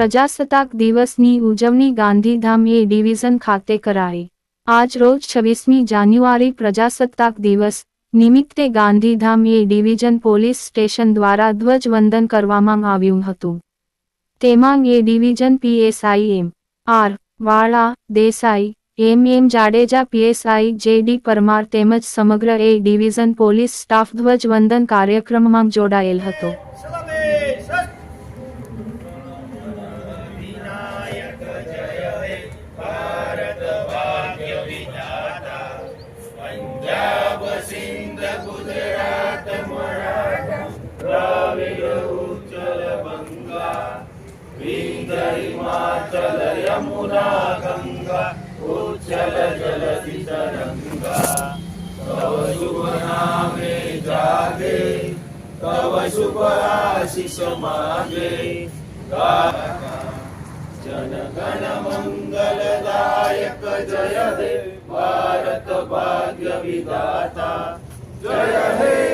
પ્રજાસત્તાક દિવસની ઉજવણી ગાંધીધામ એ ડિવિઝન ખાતે કરાઈ. આજ રોજ છવ્વીસમી જાન્યુઆરી પ્રજાસત્તાક દિવસ નિમિત્તે Gandhidham A division police station દ્વારા ધ્વજવંદન કરવામાં આવ્યું હતું. તેમાં A division PSI M R, Vala, Desai, M M, Jadeja, PSI, J, D, Parmar તેમજ સમગ્ર એ ડિવિઝન પોલીસ સ્ટાફ ધ્વજવંદન કાર્યક્રમમાં જોડાયેલ હતો. मुना गा कुचल जलि गङ्गा कव शुभरामे गाधे कव शुभ आशिषमा जनगण मङ्गल नायक जय हे